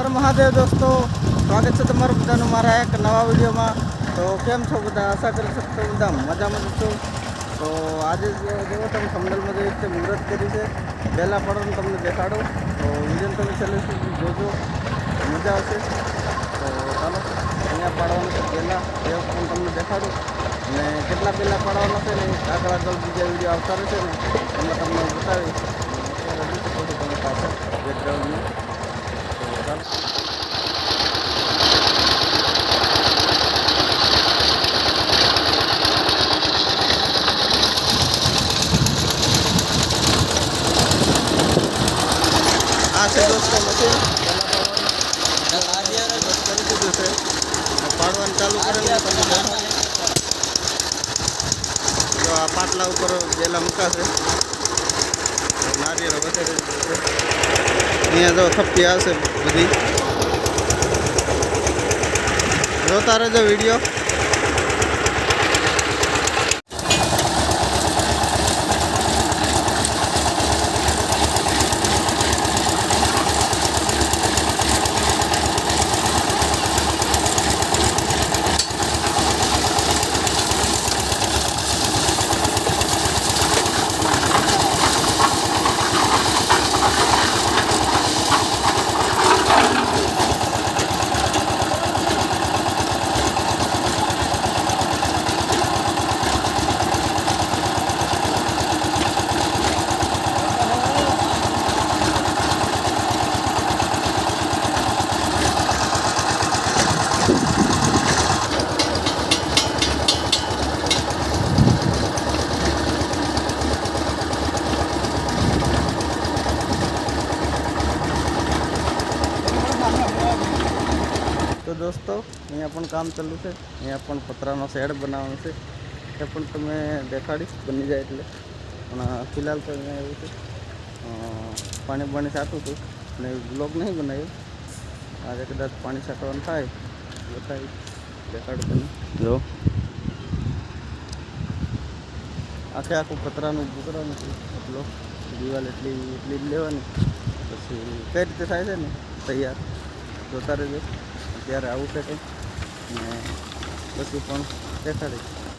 હર મહાદેવ દોસ્તો, સ્વાગત છે તમારું બધાનું મારા એક નવા વિડીયોમાં. તો કેમ છો બધા? આશા કરી શકતો બધા મજામાં જ છો. તો આજે જે જેવો તમે થંબનેલમાં જોઈ રીતે મુહૂર્ત કરી છે, પહેલાં પડવાનું તમને દેખાડો. તો વીડિયો તમે છેલ્લે સુધી જોજો. મજા આવશે. તો ચાલો, અહીંયા પાડવાનું છે. પહેલાં એ પણ તમને દેખાડું. અને કેટલા પહેલાં પાડવાના છે ને આગળ આગળ બીજા વીડિયો આવતા રહેશે ને, એમાં તમને બતાવીશ. તમે પાછળ. બેકગ્રાઉન્ડમાં તો ચાલો આ છે કરી દીધું છે પાડવાનું ચાલુ કરેલું તમે તો આ પાટલા ઉપર પેલા મૂકાશે નારિયેળ વધારે. અહીંયા જો થપ્પી આવશે બધી જોતા રહેજો વીડિયો દોસ્તો અહીંયા પણ કામ ચાલુ છે. અહીંયા પણ પતરાનો શેડ બનાવવાનો છે. એ પણ તમે દેખાડીશ બની જાય એટલે. પણ ફિલહાલ તો અહીંયા એવું છે. પાણી પાણી છાંટું હતું. અને બ્લોગ નહીં બનાવ્યો. આજે કદાચ પાણી સાટવાનું થાય બતાવી દેખાડું તમે. જો. આખે આખું પતરાનું ઊભું કરવાનું છે. એટલો દિવાલ એટલી એટલી જ લેવાની. પછી કઈ રીતે થાય છે ને? તૈયાર. જોતા રહેજો. અત્યારે આવું છે કંઈક. ને પછી પણ દેખાડીશ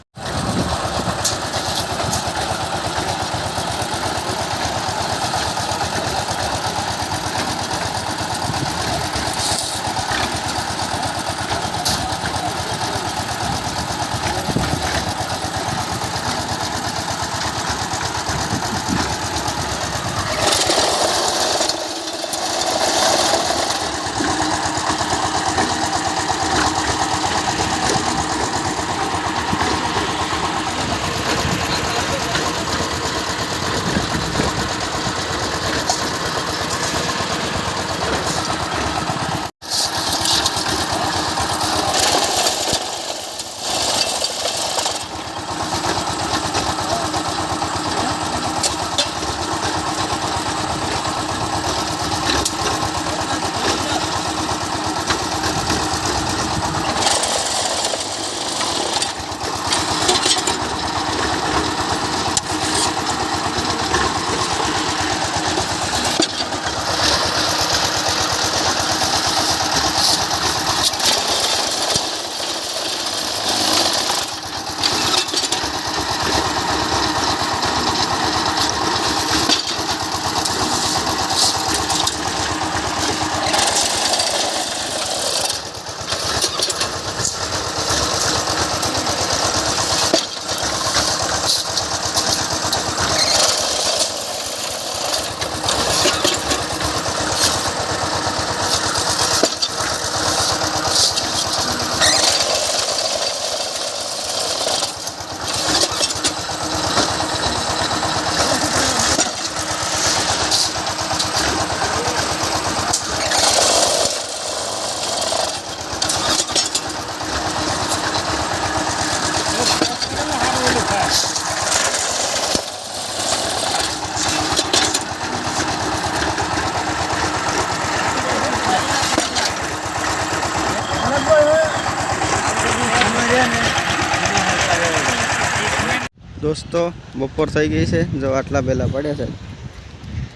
દોસ્તો, બપોર થઈ ગઈ છે. જો આટલા પહેલાં પડ્યા છે.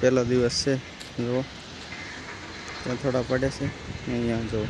પહેલો દિવસ છે. જુઓ. થોડા પડે છે. અહીંયા જો